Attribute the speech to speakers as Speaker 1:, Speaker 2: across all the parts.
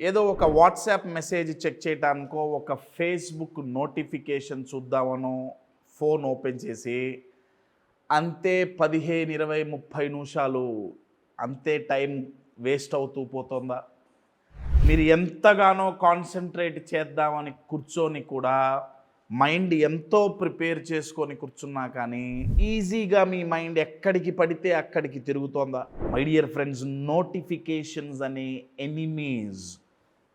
Speaker 1: ఏదో ఒక WhatsApp message check చేయడానికో ఒక ఫేస్బుక్ నోటిఫికేషన్ చూద్దామనో ఫోన్ ఓపెన్ చేసి అంతే పదిహేను ఇరవై ముప్పై నిమిషాలు అంతే టైం వేస్ట్ అవుతూ పోతుందా? మీరు ఎంతగానో కాన్సన్ట్రేట్ చేద్దామని కూర్చొని కూడా మైండ్ ఎంతో ప్రిపేర్ చేసుకొని కూర్చున్నా కానీ ఈజీగా మీ మైండ్ ఎక్కడికి పడితే అక్కడికి తిరుగుతోందా? మై డియర్ ఫ్రెండ్స్ నోటిఫికేషన్స్ అనే ఎనిమీస్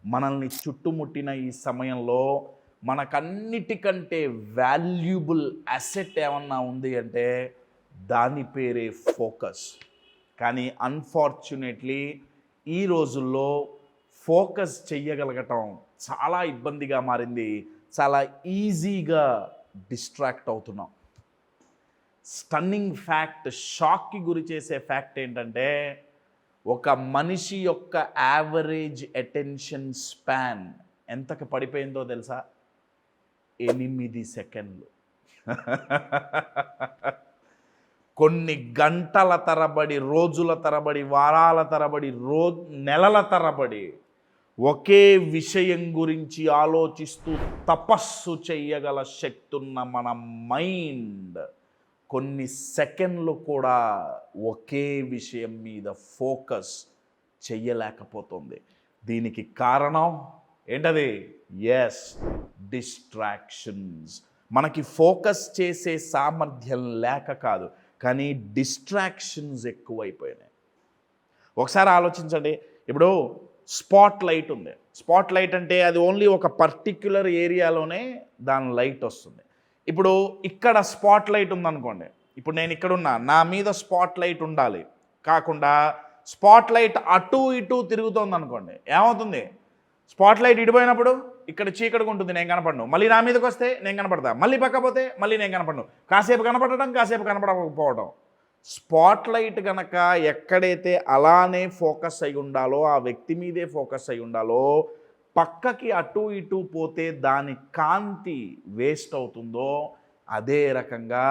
Speaker 1: మనల్ని చుట్టుముట్టిన ఈ సమయంలో మనకన్నిటికంటే వాల్యుబుల్ అసెట్ ఏమన్నా ఉంది అంటే దాని పేరే ఫోకస్. కానీ అన్ఫార్చునేట్లీ ఈ రోజుల్లో ఫోకస్ చెయ్యగలగటం చాలా ఇబ్బందిగా మారింది. చాలా ఈజీగా డిస్ట్రాక్ట్ అవుతున్నాం. స్టన్నింగ్ ఫ్యాక్ట్ షాక్కి గురి చేసే ఫ్యాక్ట్ ఏంటంటే ఒక మనిషి యొక్క యావరేజ్ అటెన్షన్ స్పాన్ ఎంతకు పడిపోయిందో తెలుసా? ఎనిమిది సెకండ్లు. కొన్ని గంటల తరబడి రోజుల తరబడి వారాల తరబడి రో నెలల తరబడి ఒకే విషయం గురించి ఆలోచిస్తూ తపస్సు చెయ్యగల శక్తున్న మన మైండ్. కొన్ని సెకండ్లు కూడా ఒకే విషయం మీద ఫోకస్ చెయ్యలేకపోతుంది. దీనికి కారణం ఏంటది? ఎస్ డిస్ట్రాక్షన్స్ మనకి ఫోకస్ చేసే సామర్థ్యం లేక కాదు కానీ డిస్ట్రాక్షన్స్ ఎక్కువైపోయినాయి. ఒకసారి ఆలోచించండి. ఇప్పుడు స్పాట్ లైట్ ఉంది. స్పాట్ లైట్ అంటే అది ఓన్లీ ఒక పర్టిక్యులర్ ఏరియాలోనే దాని లైట్ వస్తుంది. ఇప్పుడు ఇక్కడ స్పాట్ లైట్ ఉందనుకోండి. ఇప్పుడు నేను ఇక్కడున్నా నా మీద స్పాట్ లైట్ ఉండాలి. కాకుండా స్పాట్ లైట్ అటు ఇటు తిరుగుతోంది అనుకోండి ఏమవుతుంది? స్పాట్ లైట్ ఇడిపోయినప్పుడు ఇక్కడ చీకటిగా ఉంటుంది నేను కనపడను. మళ్ళీ నా మీదకి వస్తే నేను కనపడతా. మళ్ళీ పక్క పోతే మళ్ళీ నేను కనపడను. కాసేపు కనపడటం కాసేపు కనపడకపోవడం స్పాట్ లైట్ కనుక ఎక్కడైతే అలానే ఫోకస్ అయి ఉండాలో ఆ వ్యక్తి మీదే ఫోకస్ అయి ఉండాలో పక్కకి అటు ఇటు పోతే దాని కాంతి వేస్ట్ అవుతుందో అదే రకంగా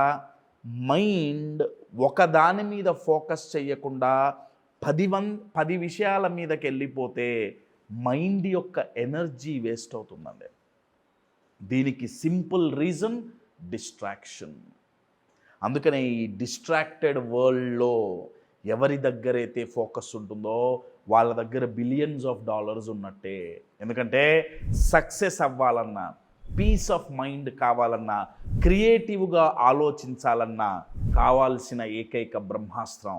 Speaker 1: మైండ్ ఒకదాని మీద ఫోకస్ చేయకుండా పది వన్ పది విషయాల మీదకి వెళ్ళిపోతే మైండ్ యొక్క ఎనర్జీ వేస్ట్ అవుతుందండి. దీనికి సింపుల్ రీజన్ డిస్ట్రాక్షన్. అందుకనే ఈ డిస్ట్రాక్టెడ్ వరల్డ్లో ఎవరి దగ్గరైతే ఫోకస్ ఉంటుందో వాళ్ళ దగ్గర బిలియన్స్ ఆఫ్ డాలర్స్ ఉన్నట్టే. ఎందుకంటే సక్సెస్ అవ్వాలన్నా పీస్ ఆఫ్ మైండ్ కావాలన్నా క్రియేటివ్గా ఆలోచించాలన్నా కావాల్సిన ఏకైక బ్రహ్మాస్త్రం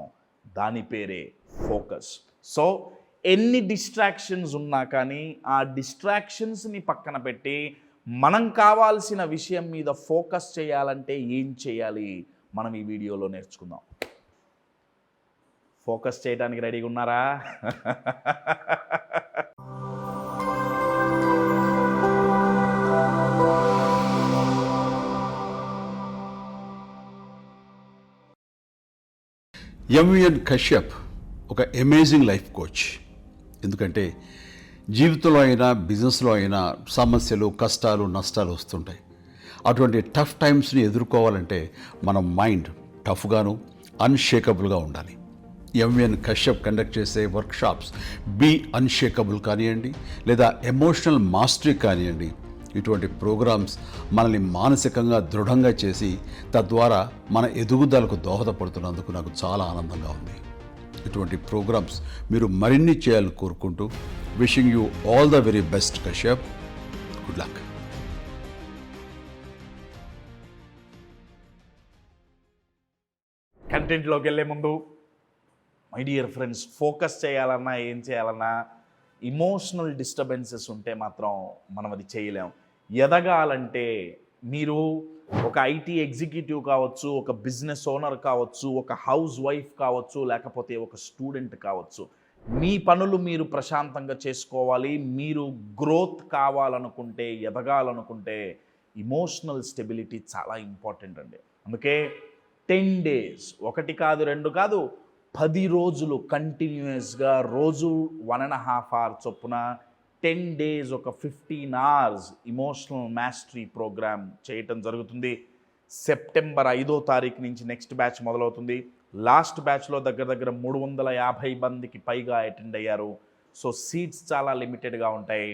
Speaker 1: దాని పేరే ఫోకస్ సో ఎన్ని డిస్ట్రాక్షన్స్ ఉన్నా కానీ ఆ డిస్ట్రాక్షన్స్ని పక్కన పెట్టి మనం కావాల్సిన విషయం మీద ఫోకస్ చేయాలంటే ఏం చేయాలి? మనం ఈ వీడియోలో నేర్చుకుందాం. ఫోకస్ చేయడానికి రెడీగా ఉన్నారా?
Speaker 2: ఎంవిఎన్ కశ్యప్ ఒక అమేజింగ్ లైఫ్ కోచ్ ఎందుకంటే జీవితంలో అయినా బిజినెస్లో అయినా సమస్యలు కష్టాలు నష్టాలు వస్తుంటాయి. అటువంటి టఫ్ టైమ్స్ని ఎదుర్కోవాలంటే మన మైండ్ టఫ్గాను అన్షేకబుల్గా ఉండాలి. ఎంఎన్ కశ్యప్ కండక్ట్ చేసే వర్క్షాప్స్ బీ అన్షేకబుల్ కానివ్వండి లేదా ఎమోషనల్ మాస్టరీ కానివ్వండి ఇటువంటి ప్రోగ్రామ్స్ మనల్ని మానసికంగా దృఢంగా చేసి తద్వారా మన ఎదుగుదలకు దోహదపడుతున్నందుకు నాకు చాలా ఆనందంగా ఉంది. ఇటువంటి ప్రోగ్రామ్స్ మీరు మరిన్ని చేయాలని కోరుకుంటూ wishing you all the very best Kashyap good luck
Speaker 1: కంటెంట్లోకి వెళ్ళే ముందు మై డియర్ ఫ్రెండ్స్ ఫోకస్ చేయాలన్నా ఏం చేయాలన్నా ఇమోషనల్ డిస్టర్బెన్సెస్ ఉంటే మాత్రం మనం అది చేయలేం. ఎదగాలంటే మీరు ఒక ఐటీ ఎగ్జిక్యూటివ్ కావచ్చు ఒక బిజినెస్ ఓనర్ కావచ్చు ఒక హౌస్ వైఫ్ కావచ్చు లేకపోతే ఒక స్టూడెంట్ కావచ్చు. మీ పనులు మీరు ప్రశాంతంగా చేసుకోవాలి మీరు గ్రోత్ కావాలనుకుంటే ఎదగాలనుకుంటే ఇమోషనల్ స్టెబిలిటీ చాలా ఇంపార్టెంట్ అండి. అందుకే టెన్ డేస్ ఒకటి కాదు రెండు కాదు పది రోజులు కంటిన్యూస్గా రోజు వన్ అండ్ హాఫ్ అవర్ చొప్పున టెన్ డేస్ ఒక fifteen hours emotional mastery program చేయటం జరుగుతుంది. సెప్టెంబర్ ఐదో తారీఖు నుంచి నెక్స్ట్ బ్యాచ్ మొదలవుతుంది. లాస్ట్ బ్యాచ్లో దగ్గర దగ్గర మూడు వందల యాభై మందికి పైగా అటెండ్ అయ్యారు. సో సీట్స్ చాలా లిమిటెడ్గా ఉంటాయి.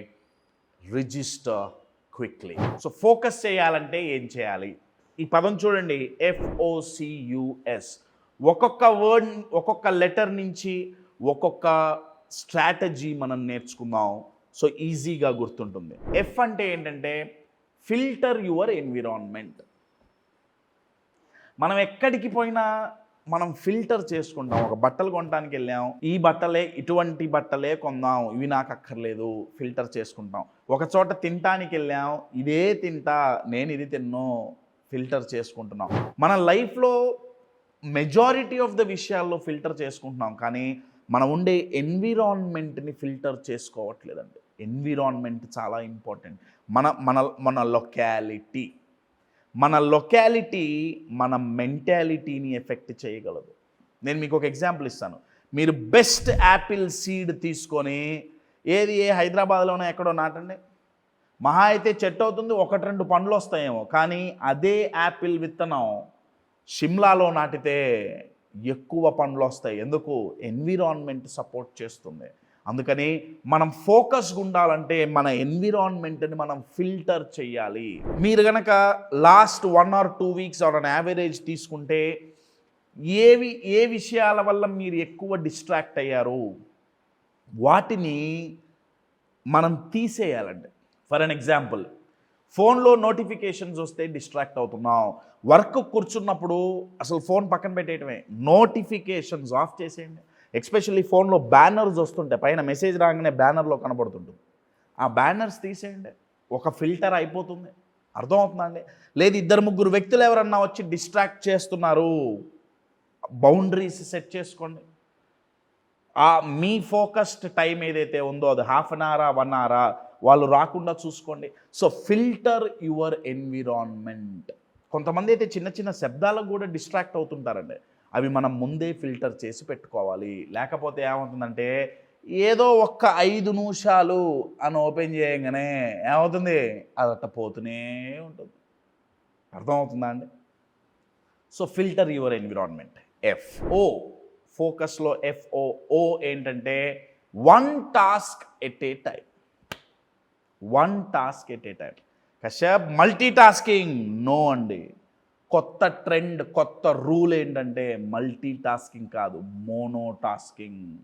Speaker 1: రిజిస్టర్ క్విక్లీ సో ఫోకస్ చేయాలంటే ఏం చేయాలి? ఈ పదం చూడండి. ఎఫ్ఓసియుఎస్ ఒక్కొక్క వర్డ్ ఒక్కొక్క లెటర్ నుంచి ఒక్కొక్క స్ట్రాటజీ మనం నేర్చుకుందాం. సో ఈజీగా గుర్తుంటుంది. ఎఫ్ అంటే ఏంటంటే ఫిల్టర్ యువర్ ఎన్విరాన్మెంట్ మనం ఎక్కడికి పోయినా మనం ఫిల్టర్ చేసుకుంటాం. ఒక బట్టలు కొనడానికి వెళ్ళాం. ఈ బట్టలే ఇటువంటి బట్టలే కొందాం. ఇవి నాకు అక్కర్లేదు. ఫిల్టర్ చేసుకుంటాం. ఒక చోట తినటానికి వెళ్ళాం. ఇదే తింటా నేను ఇది తిన్నో. ఫిల్టర్ చేసుకుంటున్నాం. మన లైఫ్లో మెజారిటీ ఆఫ్ ద విషయాల్లో ఫిల్టర్ చేసుకుంటున్నాం. కానీ మనం ఉండే ఎన్విరాన్మెంట్ని ఫిల్టర్ చేసుకోవట్లేదండి. ఎన్విరాన్మెంట్ చాలా ఇంపార్టెంట్ మన మన మన లొకాలిటీ మన లొకాలిటీ మన మెంటాలిటీని ఎఫెక్ట్ చేయగలదు. నేను మీకు ఒక ఎగ్జాంపుల్ ఇస్తాను. మీరు బెస్ట్ యాపిల్ సీడ్ తీసుకొని ఏది ఏ హైదరాబాద్లోనే ఎక్కడో నాటండి. మహా అయితే చెట్టు అవుతుంది ఒకటి రెండు పండ్లు వస్తాయేమో. కానీ అదే యాపిల్ విత్తనం షిమ్లాలో నాటితే ఎక్కువ పండ్లు వస్తాయి. ఎందుకు? ఎన్విరాన్మెంట్ సపోర్ట్ చేస్తుంది. అందుకని మనం ఫోకస్గా ఉండాలంటే మన ఎన్విరాన్మెంట్ని మనం ఫిల్టర్ చేయాలి మీరు గనక last one or two weeks or an average తీసుకుంటే ఏవి ఏ విషయాల వల్ల మీరు ఎక్కువ డిస్ట్రాక్ట్ అయ్యారు? వాటిని మనం తీసేయాలండి ఫర్ అన్ ఎగ్జాంపుల్ ఫోన్లో నోటిఫికేషన్స్ వస్తే డిస్ట్రాక్ట్ అవుతున్నాం. వర్క్ కూర్చున్నప్పుడు అసలు ఫోన్ పక్కన పెట్టేయటమే. నోటిఫికేషన్స్ ఆఫ్ చేసేయండి. ఎక్స్పెషల్లీ ఫోన్లో బ్యానర్స్ వస్తుంటాయి. పైన మెసేజ్ రాగానే బ్యానర్లో కనబడుతుంటుంది. ఆ బ్యానర్స్ తీసేయండి. ఒక ఫిల్టర్ అయిపోతుంది. అర్థమవుతుందండి? లేదు ఇద్దరు ముగ్గురు వ్యక్తులు ఎవరన్నా వచ్చి డిస్ట్రాక్ట్ చేస్తున్నారు. బౌండరీస్ సెట్ చేసుకోండి. ఆ మీ ఫోకస్డ్ టైం ఏదైతే ఉందో అది హాఫ్ అన్ అవరా వన్ అవరా వాళ్ళు రాకుండా చూసుకోండి. సో ఫిల్టర్ యువర్ ఎన్విరాన్మెంట్ కొంతమంది అయితే చిన్న చిన్న శబ్దాలకు కూడా డిస్ట్రాక్ట్ అవుతుంటారండి. అవి మనం ముందే ఫిల్టర్ చేసి పెట్టుకోవాలి. లేకపోతే ఏమవుతుందంటే ఏదో ఒక్క ఐదు నిమిషాలు అని ఓపెన్ చేయగానే ఏమవుతుంది? అదట్ట పోతూనే ఉంటుంది. అర్థమవుతుందా అండి? So filter your environment F O ఫోకస్లో FO O ఏంటంటే one task at a time one task at a time Kashyap multitasking no అండి. కొత్త ట్రెండ్ కొత్త రూల్ ఏంటంటే మల్టీ టాస్కింగ్ కాదు మోనో టాస్కింగ్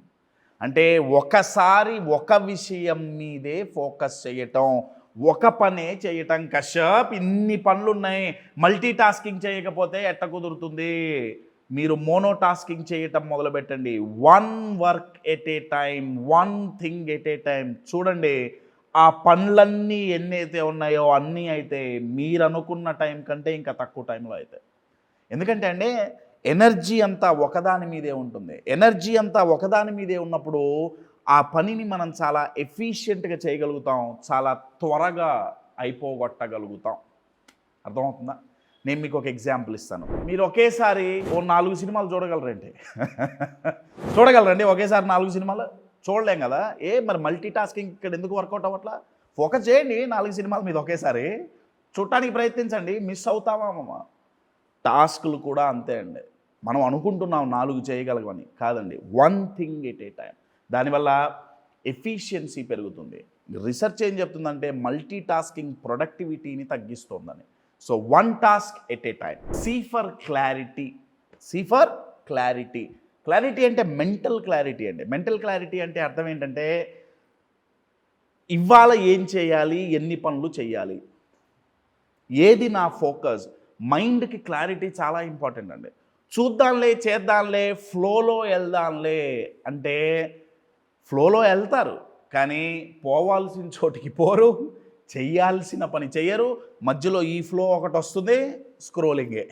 Speaker 1: అంటే ఒకసారి ఒక విషయం మీదే ఫోకస్ చేయటం ఒక పనే చేయటం కశ్యప్ ఇన్ని పనులు ఉన్నాయి మల్టీ టాస్కింగ్ చేయకపోతే ఎట్ట కుదురుతుంది? మీరు మోనో టాస్కింగ్ చేయటం మొదలుపెట్టండి. One work at a time one thing at a time చూడండి ఆ పనులన్నీ ఎన్నైతే ఉన్నాయో అన్నీ అయితే మీరు అనుకున్న టైం కంటే ఇంకా తక్కువ టైంలో అయితే. ఎందుకంటే అండి ఎనర్జీ అంతా ఒకదాని మీదే ఉంటుంది. ఎనర్జీ అంతా ఒకదాని మీదే ఉన్నప్పుడు ఆ పనిని మనం చాలా ఎఫిషియెంట్గా చేయగలుగుతాం చాలా త్వరగా అయిపోగొట్టగలుగుతాం. అర్థమవుతుందా? నేను మీకు ఒక ఎగ్జాంపుల్ ఇస్తాను. మీరు ఒకేసారి ఓ నాలుగు సినిమాలు చూడగలరండి. చూడగలరండి ఒకేసారి నాలుగు సినిమాలు? చూడలేం కదా. ఏ మరి మల్టీ టాస్కింగ్ ఇక్కడ ఎందుకు వర్కౌట్ అవ్వట్లా? ఫోకస్ చేయండి నాలుగు సినిమాల మీద ఒకేసారి. చూడటానికి ప్రయత్నించండి మిస్ అవుతామా టాస్క్లు కూడా అంతే అండి. మనం అనుకుంటున్నాం నాలుగు చేయగలగమని కాదండి one thing at a time దానివల్ల ఎఫిషియన్సీ పెరుగుతుంది. రీసెర్చ్ ఏం చెప్తుందంటే మల్టీ టాస్కింగ్ ప్రొడక్టివిటీని తగ్గిస్తోందని. So one task at a time C for clarity C for clarity clarity అంటే మెంటల్ క్లారిటీ అండి. మెంటల్ క్లారిటీ అంటే అర్థం ఏంటంటే ఇవాళ ఏం చేయాలి ఎన్ని పనులు చేయాలి? ఏది నా ఫోకస్? మైండ్కి క్లారిటీ చాలా ఇంపార్టెంట్ అండి. చూద్దాంలే చేద్దాంలే ఫ్లోలో వెళ్దాంలే అంటే ఫ్లోలో వెళ్తారు. కానీ పోవాల్సిన చోటికి పోరు చేయాల్సిన పని చెయ్యరు మధ్యలో ఈ ఫ్లో ఒకటి వస్తుంది స్క్రోలింగే.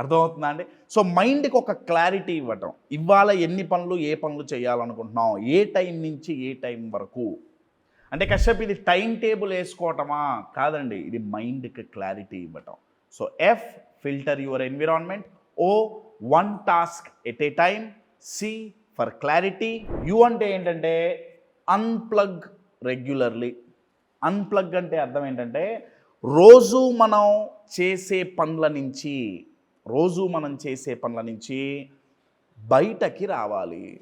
Speaker 1: అర్థమవుతుందా అండి? సో మైండ్కి ఒక క్లారిటీ ఇవ్వటం. ఇవాళ ఎన్ని పనులు ఏ పనులు చేయాలనుకుంటున్నాం ఏ టైం నుంచి ఏ టైం వరకు? అంటే కశ్యప్ ఇది టైం టేబుల్ వేసుకోవటమా? కాదండి ఇది మైండ్కి క్లారిటీ ఇవ్వటం. So F filter your environment. O one task at a time C for clarity U అంటే ఏంటంటే అన్ప్లగ్ రెగ్యులర్లీ అన్ప్లగ్ అంటే అర్థం ఏంటంటే రోజు మనం చేసే పనుల నుంచి రోజు మనం చేసే పనుల నుంచి బయటకి రావాలి.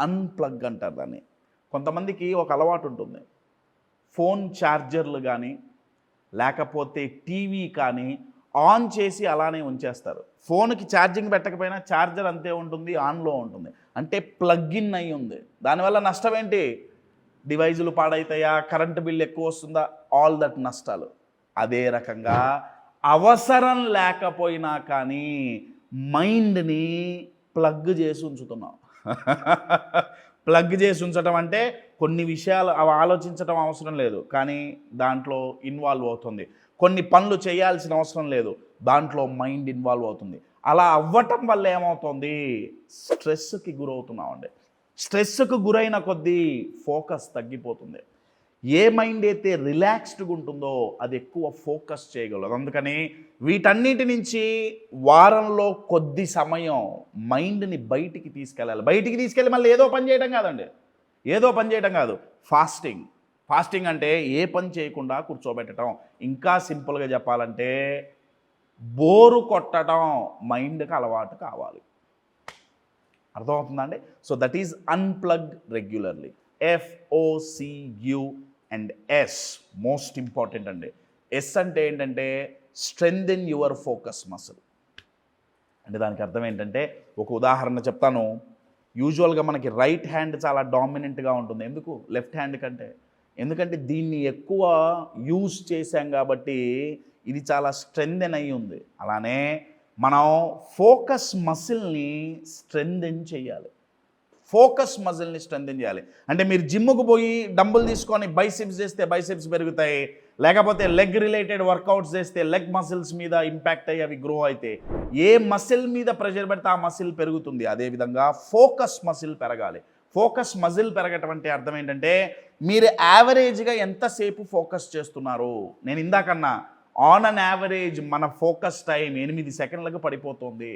Speaker 1: అన్ప్లగ్ అంటారు దాన్ని. కొంతమందికి ఒక అలవాటు ఉంటుంది. ఫోన్ ఛార్జర్లు కానీ లేకపోతే టీవీ కానీ ఆన్ చేసి అలానే ఉంచేస్తారు. ఫోన్కి ఛార్జింగ్ పెట్టకపోయినా ఛార్జర్ అంతే ఉంటుంది ఆన్లో ఉంటుంది. అంటే ప్లగ్ ఇన్ అయి ఉంది. దానివల్ల నష్టం ఏంటి డివైజులు పాడైతాయా? కరెంటు బిల్ ఎక్కువ వస్తుందా? ఆల్ దట్ నష్టాలు. అదే రకంగా అవసరం లేకపోయినా కానీ మైండ్ని ప్లగ్ చేసి ఉంచుతున్నాం. ప్లగ్ చేసి ఉంచడం అంటే కొన్ని విషయాలు అవి ఆలోచించడం అవసరం లేదు కానీ దాంట్లో ఇన్వాల్వ్ అవుతుంది. కొన్ని పనులు చేయాల్సిన అవసరం లేదు దాంట్లో మైండ్ ఇన్వాల్వ్ అవుతుంది. అలా అవ్వటం వల్ల ఏమవుతుంది? స్ట్రెస్కి గురవుతున్నామండి. స్ట్రెస్కు గురైన కొద్దీ ఫోకస్ తగ్గిపోతుంది. ఏ మైండ్ అయితే రిలాక్స్డ్గా ఉంటుందో అది ఎక్కువ ఫోకస్ చేయగలదు. అందుకని వీటన్నిటి నుంచి వారంలో కొద్ది సమయం మైండ్ని బయటికి తీసుకెళ్ళాలి. బయటికి తీసుకెళ్ళి మళ్ళీ ఏదో పని చేయడం కాదండి. ఏదో పని చేయడం కాదు. ఫాస్టింగ్. ఫాస్టింగ్ అంటే ఏ పని చేయకుండా కూర్చోబెట్టడం ఇంకా సింపుల్గా చెప్పాలంటే బోరు కొట్టడం మైండ్కి అలవాటు కావాలి. అర్థమవుతుందండి so that is unplug regularly. F O C U and S most important అండి. ఎస్ అంటే ఏంటంటే స్ట్రెంగ్ ఇన్ యువర్ ఫోకస్ మసిల్. అంటే దానికి అర్థం ఏంటంటే ఒక ఉదాహరణ చెప్తాను. యూజువల్గా మనకి రైట్ హ్యాండ్ చాలా డామినెంట్గా ఉంటుంది. ఎందుకు? లెఫ్ట్ హ్యాండ్ కంటే. ఎందుకంటే దీన్ని ఎక్కువ యూజ్ చేశాం కాబట్టి ఇది చాలా స్ట్రెంగ్దెన్ అయి ఉంది. అలానే మనం ఫోకస్ మసిల్ని స్ట్రెంగ్దెన్ చేయాలి. ఫోకస్ మజిల్ని స్ట్రెంథెన్ చేయాలి. అంటే మీరు జిమ్ముకు పోయి డంబుల్ తీసుకొని బైసెప్స్ చేస్తే బైసెప్స్ పెరుగుతాయి. లేకపోతే లెగ్ రిలేటెడ్ వర్కౌట్స్ చేస్తే లెగ్ మసిల్స్ మీద ఇంపాక్ట్ అయ్యి అవి గ్రో అయితే ఏ మసిల్ మీద ప్రెషర్ పెడితే ఆ మసిల్ పెరుగుతుంది. అదేవిధంగా ఫోకస్ మసిల్ పెరగాలి. ఫోకస్ మజిల్ పెరగటం అంటే అర్థం ఏంటంటే మీరు యావరేజ్గా ఎంతసేపు ఫోకస్ చేస్తున్నారు? నేను ఇందాకన్నా ఆన్ అన్ యావరేజ్ మన ఫోకస్ టైం ఎనిమిది సెకండ్లకు పడిపోతుంది.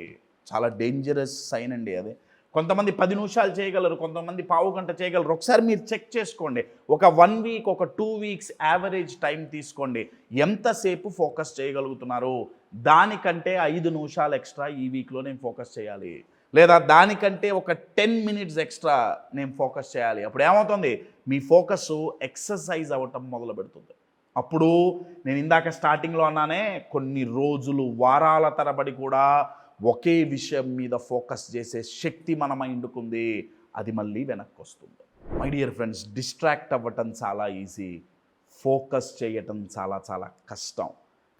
Speaker 1: చాలా డేంజరస్ సైన్ అండి అది. కొంతమంది పది నిమిషాలు చేయగలరు కొంతమంది పావు గంట చేయగలరు. ఒకసారి మీరు చెక్ చేసుకోండి. ఒక వన్ వీక్ ఒక టూ వీక్స్ యావరేజ్ టైం తీసుకోండి. ఎంతసేపు ఫోకస్ చేయగలుగుతున్నారు? దానికంటే ఐదు నిమిషాలు ఎక్స్ట్రా ఈ వీక్లో నేను ఫోకస్ చేయాలి. లేదా దానికంటే ఒక టెన్ మినిట్స్ ఎక్స్ట్రా నేను ఫోకస్ చేయాలి. అప్పుడు ఏమవుతుంది? మీ ఫోకస్ ఎక్సర్సైజ్ అవ్వటం మొదలు పెడుతుంది. అప్పుడు నేను ఇందాక స్టార్టింగ్లో అన్నానే కొన్ని రోజులు వారాల తరబడి కూడా ఒకే విషయం మీద ఫోకస్ చేసే శక్తి మన మైండ్కు ఉంది అది మళ్ళీ వెనక్కి వస్తుంది మై డియర్ ఫ్రెండ్స్ డిస్ట్రాక్ట్ అవ్వటం చాలా ఈజీ ఫోకస్ చేయటం చాలా చాలా కష్టం.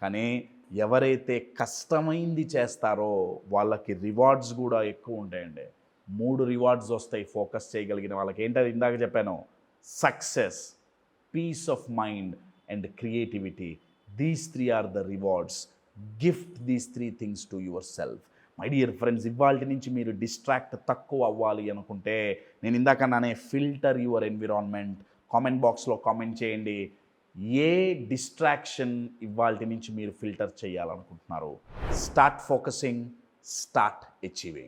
Speaker 1: కానీ ఎవరైతే కష్టమైంది చేస్తారో వాళ్ళకి రివార్డ్స్ కూడా ఎక్కువ ఉంటాయండి. మూడు రివార్డ్స్ వస్తాయి ఫోకస్ చేయగలిగిన వాళ్ళకి. ఏంటది ఇందాక చెప్పాను? Success peace of mind and creativity these three are the rewards gift these three things to yourself. My dear friends ఇవాళ నుంచి మీరు డిస్ట్రాక్ట్ తక్కువ అవ్వాలి అనుకుంటే నేను ఇందాక నానే ఫిల్టర్ యువర్ ఎన్విరాన్మెంట్. కామెంట్ బాక్స్లో కామెంట్ చేయండి. ఏ డిస్ట్రాక్షన్ ఇవాళ నుంచి మీరు ఫిల్టర్ చేయాలనుకుంటున్నారు. Start focusing start achieving.